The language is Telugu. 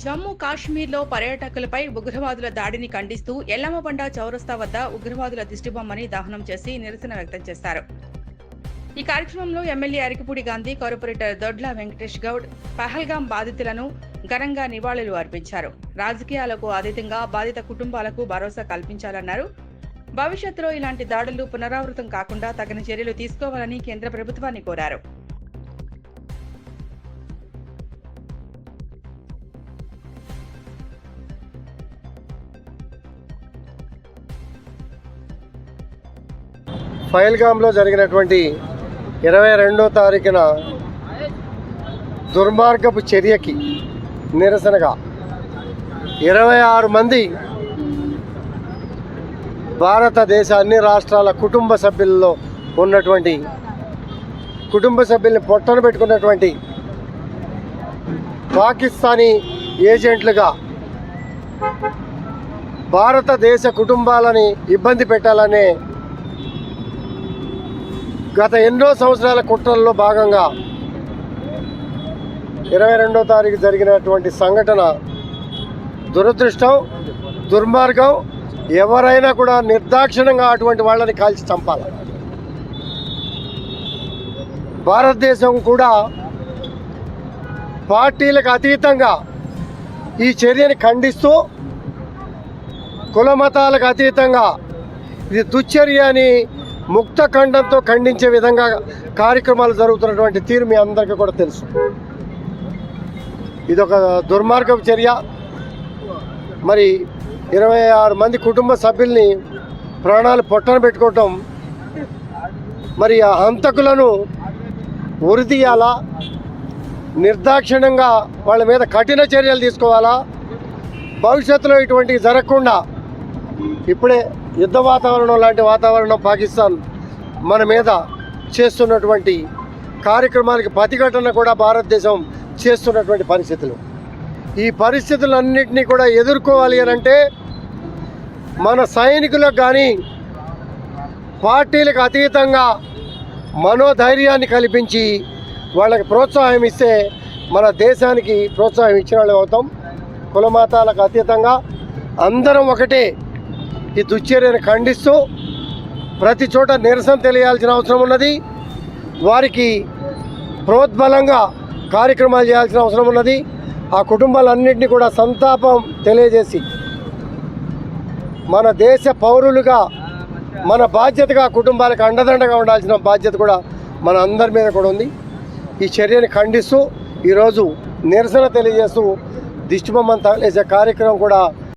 జమ్మూ కాశ్మీర్లో పర్యాటకులపై ఉగ్రవాదుల దాడిని ఖండిస్తూ ఎల్లమ్మబండ చౌరస్తా వద్ద ఉగ్రవాదుల దిష్టిబొమ్మని దహనం చేసి నిరసన వ్యక్తం చేశారు. ఈ కార్యక్రమంలో ఎమ్మెల్యే అరికిపూడి గాంధీ కార్పొరేటర్ దొడ్ల వెంకటేష్ గౌడ్ పహల్గాం బాధితులను ఘనంగా నివాళులు అర్పించారు. రాజకీయాలకు అతీతంగా బాధిత కుటుంబాలకు భరోసా కల్పించాలన్నారు. భవిష్యత్తులో ఇలాంటి దాడులు పునరావృతం కాకుండా తగిన చర్యలు తీసుకోవాలని కేంద్ర ప్రభుత్వాన్ని కోరారు. ఫైల్గామ్లో జరిగినటువంటి ఇరవై రెండో తారీఖున దుర్మార్గపు చర్యకి నిరసనగా ఇరవై ఆరు మంది భారతదేశ అన్ని రాష్ట్రాల కుటుంబ సభ్యుల్లో ఉన్నటువంటి కుటుంబ సభ్యుల్ని పొట్టన పెట్టుకున్నటువంటి పాకిస్తానీ ఏజెంట్లుగా భారతదేశ కుటుంబాలని ఇబ్బంది పెట్టాలనే గత ఎన్నో సంవత్సరాల కుట్రల్లో భాగంగా ఇరవై రెండో తారీఖు జరిగినటువంటి సంఘటన దురదృష్టం దుర్మార్గం ఎవరైనా కూడా నిర్దాక్షిణంగా అటువంటి వాళ్ళని కాల్చి చంపాలి. భారతదేశం కూడా పార్టీలకు అతీతంగా ఈ చర్యని ఖండిస్తూ కులమతాలకు అతీతంగా ఇది దుశ్చర్య అని ముక్త ఖండంతో ఖండించే విధంగా కార్యక్రమాలు జరుగుతున్నటువంటి తీరు మీ అందరికీ కూడా తెలుసు. ఇదొక దుర్మార్గపు చర్య. మరి ఇరవై ఆరు మంది కుటుంబ సభ్యుల్ని ప్రాణాలు పొట్టన పెట్టుకోవటం మరి ఆ హంతకులను ఉరిదీయాలా నిర్దాక్షిణ్యంగా వాళ్ళ మీద కఠిన చర్యలు తీసుకోవాలా? భవిష్యత్తులో ఇటువంటివి జరగకుండా ఇప్పుడే యుద్ధ వాతావరణం లాంటి వాతావరణం పాకిస్తాన్ మన మీద చేస్తున్నటువంటి కార్యక్రమానికి ప్రతిఘటన కూడా భారతదేశం చేస్తున్నటువంటి పరిస్థితులు. ఈ పరిస్థితులన్నింటినీ కూడా ఎదుర్కోవాలి అని అంటే మన సైనికులకు కానీ పార్టీలకు అతీతంగా మనోధైర్యాన్ని కల్పించి వాళ్ళకి ప్రోత్సాహం ఇస్తే మన దేశానికి ప్రోత్సాహం ఇచ్చిన వాళ్ళు అవుతాం. కులమాతాలకు అతీతంగా అందరం ఒకటే ఈ దుశ్చర్యను ఖండిస్తూ ప్రతి చోట నిరసన తెలియాల్సిన అవసరం ఉన్నది. వారికి ప్రోద్బలంగా కార్యక్రమాలు చేయాల్సిన అవసరం ఉన్నది. ఆ కుటుంబాలన్నింటినీ కూడా సంతాపం తెలియజేసి మన దేశ పౌరులుగా మన బాధ్యతగా కుటుంబాలకు అండదండగా ఉండాల్సిన బాధ్యత కూడా మన అందరి మీద కూడా ఉంది. ఈ చర్యని ఖండిస్తూ ఈరోజు నిరసన తెలియజేస్తూ దిష్టిబొమ్మను తగలేసే కార్యక్రమం కూడా